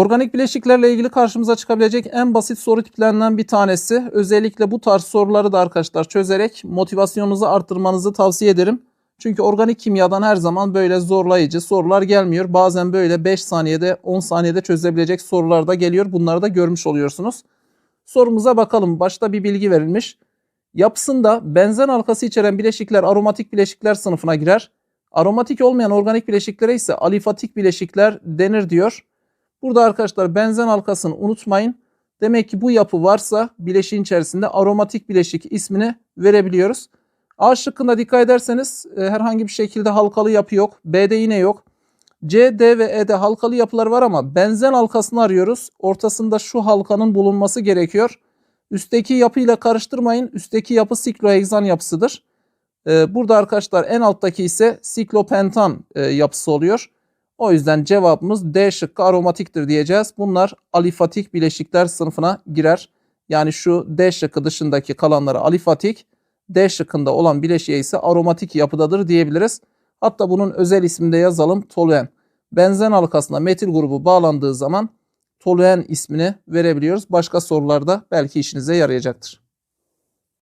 Organik bileşiklerle ilgili karşımıza çıkabilecek en basit soru tiplerinden bir tanesi. Özellikle bu tarz soruları da arkadaşlar çözerek motivasyonunuzu arttırmanızı tavsiye ederim. Çünkü organik kimyadan her zaman böyle zorlayıcı sorular gelmiyor. Bazen böyle 5 saniyede 10 saniyede çözebilecek sorular da geliyor. Bunları da görmüş oluyorsunuz. Sorumuza bakalım. Başta bir bilgi verilmiş. Yapısında benzen halkası içeren bileşikler aromatik bileşikler sınıfına girer. Aromatik olmayan organik bileşiklere ise alifatik bileşikler denir diyor. Burada arkadaşlar benzen halkasını unutmayın. Demek ki bu yapı varsa bileşiğin içerisinde aromatik bileşik ismini verebiliyoruz. A şıkkında dikkat ederseniz e, herhangi bir şekilde halkalı yapı yok. B'de yine yok. C, D ve E'de halkalı yapılar var ama benzen halkasını arıyoruz. Ortasında şu halkanın bulunması gerekiyor. Üstteki yapıyla karıştırmayın. Üstteki yapı sikloheksan yapısıdır. E, burada arkadaşlar en alttaki ise siklopentan e, yapısı oluyor. O yüzden cevabımız D şıkkı aromatiktir diyeceğiz. Bunlar alifatik bileşikler sınıfına girer. Yani şu D şıkkı dışındaki kalanları alifatik, D şıkkında olan bileşiğe ise aromatik yapıdadır diyebiliriz. Hatta bunun özel isminde yazalım toluen. Benzen halkasına metil grubu bağlandığı zaman toluen ismini verebiliyoruz. Başka sorularda belki işinize yarayacaktır.